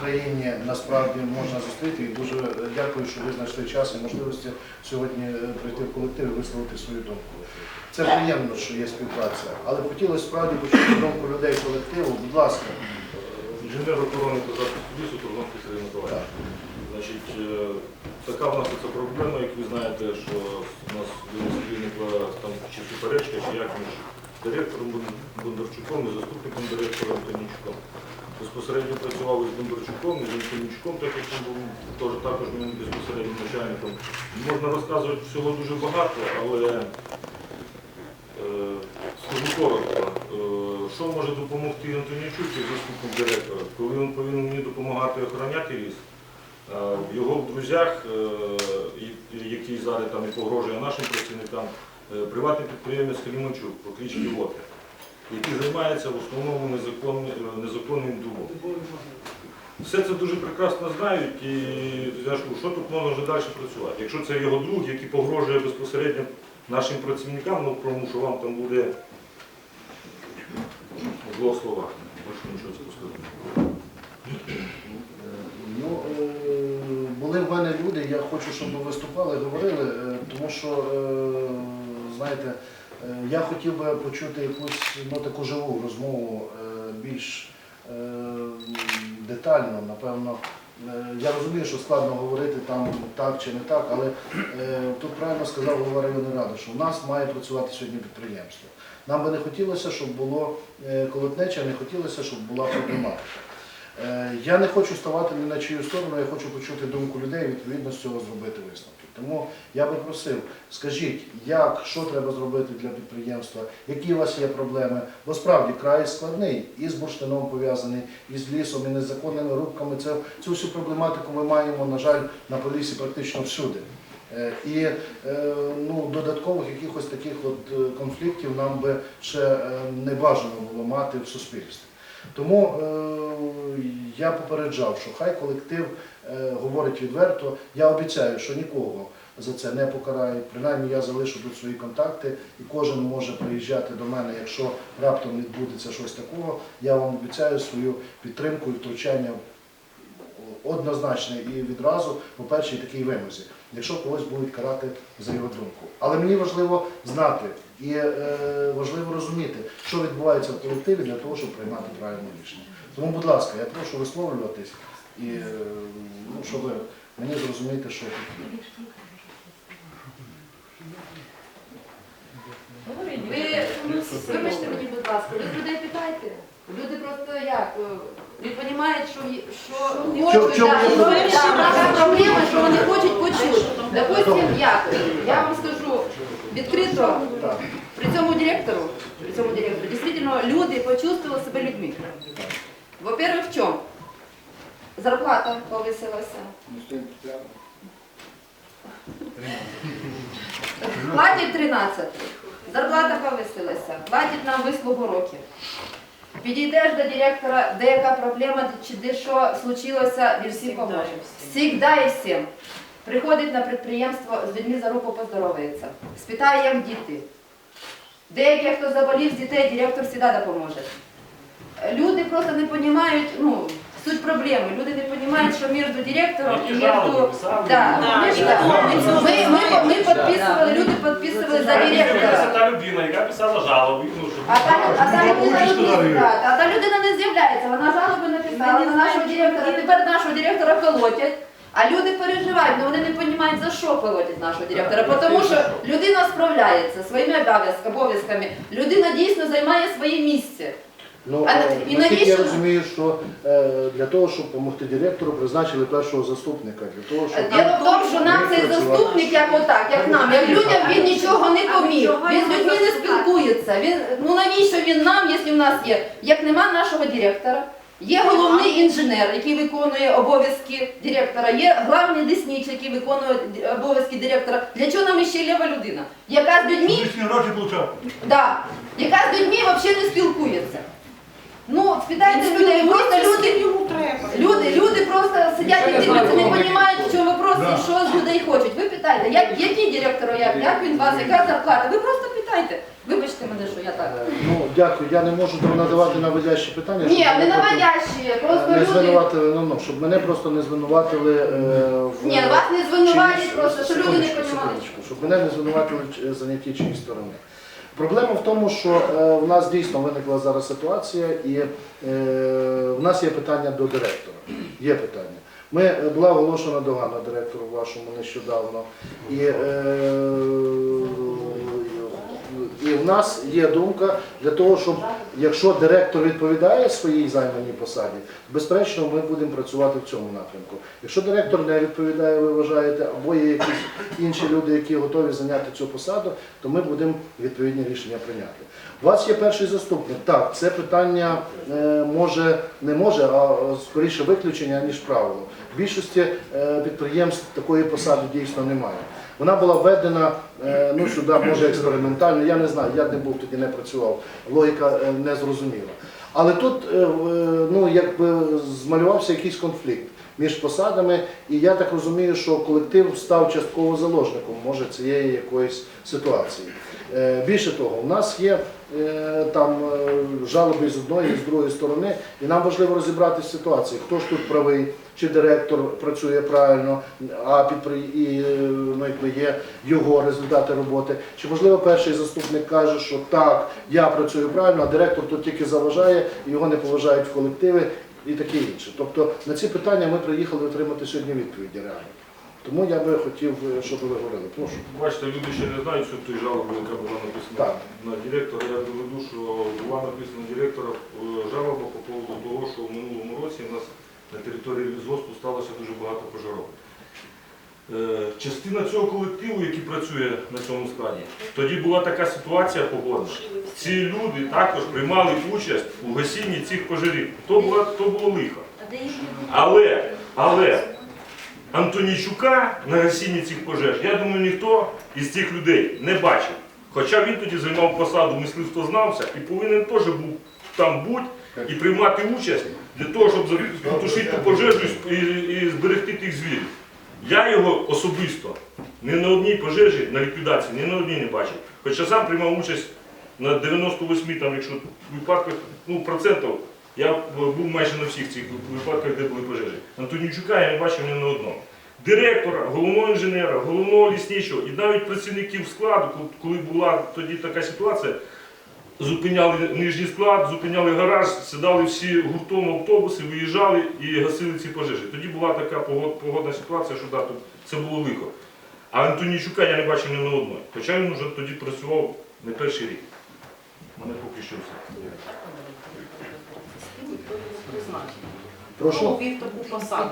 Україні насправді можна зустріти. І дуже дякую, що ви знайшли час і можливості сьогодні е, прийти в колектив і висловити свою думку. Це приємно, що є співпраця, але хотілося справді почути думку людей колективу. Будь ласка, Інженер охорони та захисту лісу Тургонський Сергій Миколаївич. Значить, е, така в нас це проблема, як ви знаєте, що у нас виникла там чи суперечка, чи як між директором Бондарчуком і заступником директора Антонічуком. Безпосередньо працював із Бондарчуком, і з Антонічуком, так як він був також моїм безпосереднім начальником. Можна розказувати всього дуже багато, але Е, Скажу коротко, Е, що може допомогти Антонічук, як заступник директора, коли він повинен мені допомагати охороняти ліс, е, в його друзях, е, який зараз там і погрожує нашим працівникам, е, приватний підприємець Халімончук по кличці Воте, який займається в основному незаконним, е, незаконним дубом. Все це дуже прекрасно знають і я що тут можна вже далі працювати. Якщо це його друг, який погрожує безпосередньо нашим працівникам, ну тому що вам там буде в двох словах. Більше нічого сказати. Ну, е, були в мене люди, я хочу, щоб ви виступали, говорили, е, тому що, знаєте, я хотів би почути якусь ну, таку живу розмову е, більш е, детально, напевно. Е, Я розумію, що складно говорити там так чи не так, але е, тут правильно сказав голова районної ради, що в нас має працювати сьогодні підприємство. Нам би не хотілося, щоб було е, колотнеча, не хотілося, щоб була проблематика. Е, Я не хочу ставати ні на чию сторону, я хочу почути думку людей і відповідно з цього зробити висновки. Тому я би просив, скажіть, як, що треба зробити для підприємства, які у вас є проблеми, бо справді край складний, і з бурштином пов'язаний, і з лісом, і незаконними рубками. Це, цю всю проблематику ми маємо, на жаль, на полісі практично всюди. Е, І е, ну, додаткових якихось таких от конфліктів нам би ще не бажано було мати в суспільстві. Тому е, я попереджав, що хай колектив е, говорить відверто. Я обіцяю, що нікого за це не покарають. Принаймні я залишу тут свої контакти, і кожен може приїжджати до мене, якщо раптом відбудеться щось такого. Я вам обіцяю свою підтримку і втручання однозначне і відразу по першій такій вимозі, якщо когось будуть карати за його думку. Але мені важливо знати і е, важливо розуміти, що відбувається в колективі для того, щоб приймати правильне рішення. Тому, будь ласка, я прошу висловлюватись і е, ну, щоб мені зрозуміти, що тут є. Ви, ну, вибачте мені, будь ласка, ви людей питайте. Люди просто як, е, не розуміють, що, є- що не Що- хочуть, що да, вони що така проблема, що вони хочуть почути. Допустим, як, я вам скажу відкрито, при цьому директору, при цьому директору, дійсно люди почувствовали себе людьми. Во-первых, в чому? Зарплата повисилася. Платять 13. Зарплата повисилася. Платять нам вислугу років. Підійдеш до директора, де яка проблема, чи де що случилося, він всім поможе. Всігда і всім. Приходить на підприємство, з людьми за руку поздоровається. Спитає, як діти. Деякі, хто заболів з дітей, директор завжди допоможе. Люди просто не розуміють, ну, суть проблеми. Люди не розуміють, що між директором і між... Да. Да, Ми, да. ми ми, ми, ми підписували, люди підписували за Це та людина, яка писала жалоби, ну. А та, а та людина не а та людина не з'являється, вона жалоби написала на нашого директора, тепер нашого директора колотять. А люди переживають, але вони не розуміють, за що колотять нашого директора. Тому що людина справляється своїми обов'язками, людина дійсно займає своє місце. Ну, А е, і наскільки я розумію, що е, для того, щоб допомогти директору, призначили першого заступника. Для того, щоб Діло в тому, що нам цей заступник, як отак, як нам, як людям, він нічого не поміг. Він з людьми не спілкується. Він, ну навіщо він нам, якщо в нас є? Як нема нашого директора, є головний інженер, який виконує обов'язки директора, є главний лісничий, який виконує обов'язки директора. Для чого нам іще ліва людина? Яка з людьми. Да. Яка з людьми взагалі не спілкується. Ну, спитайте людей, просто люди, люди, люди просто сидять і дивляться, не розуміють, в чому вопрос Да. що з людей хочуть. Ви питайте, як, який директор, як, як він вас, яка зарплата? Ви просто питайте. Вибачте мене, що я так. Дякую. Я не можу надавати наводящі питання. Ні, щоб не мене потім, наводящі, просто Не люди. звинуватили, ну, ну, щоб мене просто не звинуватили е, в... Ні, вас не звинуватять, чиїсь- просто що люди не секундочку, Щоб мене не звинуватили в занятті чиїсь сторони. Проблема в тому, що е, в нас дійсно виникла зараз ситуація, і е, в нас є питання до директора. Є питання. Ми е, була оголошена догана директору вашому нещодавно. І, е, і в нас є думка для того, щоб якщо директор відповідає своїй займаній посаді, безперечно, ми будемо працювати в цьому напрямку. Якщо директор не відповідає, ви вважаєте, або є якісь інші люди, які готові зайняти цю посаду, то ми будемо відповідні рішення прийняти. У вас є перший заступник. Так, це питання е, може не може, а скоріше виключення ніж правило. В більшості е, підприємств такої посади дійсно немає. Вона була введена е, ну, сюди, може експериментально, я не знаю, я не був тоді, не працював, логіка е, не зрозуміла. Але тут е, ну, якби змалювався якийсь конфлікт між посадами, і я так розумію, що колектив став частково заложником може цієї якоїсь ситуації. Більше того, у нас є там жалоби з одної з другої сторони, і нам важливо розібратися в ситуації, хто ж тут правий, чи директор працює правильно, а підпри... і, е, ну, якби є його результати роботи. Чи можливо перший заступник каже, що так, я працюю правильно, а директор тут тільки заважає, і його не поважають в колективи і таке інше. Тобто на ці питання ми приїхали отримати сьогодні відповіді реально. Тому я би хотів, е, щоб ви говорили. Прошу. Бачите, люди ще не знають, що той жалоби, яка була написана Так. на директора. Я доведу, що була написана директора е, жалоба по поводу того, що в минулому році в нас на території лісгоспу сталося дуже багато пожарок. Е, Частина цього колективу, який працює на цьому складі, тоді була така ситуація погодна. Ці люди також приймали участь у гасінні цих пожарів. То було, то було лихо. Але, але Антонійчука на гасінні цих пожеж, я думаю, ніхто із цих людей не бачив. Хоча він тоді займав посаду мисливствознавця і повинен теж був там бути і приймати участь для того, щоб потушити ту пожежу і, і зберегти тих звірів. Я його особисто ні на одній пожежі, на ліквідації, ні на одній не бачив. Хоча сам приймав участь на 98, там, якщо випадках, ну, процентів, я був майже на всіх цих випадках, де були пожежі. Антонічука я не бачив ні на одному. Директора, головного інженера, головного лісничого і навіть працівників складу, коли була тоді така ситуація, зупиняли нижній склад, зупиняли гараж, сідали всі гуртом автобуси, виїжджали і гасили ці пожежі. Тоді була така погодна ситуація, що да, тут це було лихо. А Антонійчука я не бачив ні на одної. Хоча він вже тоді працював не перший рік. Мене поки що все. Прошу. Вів таку посаду.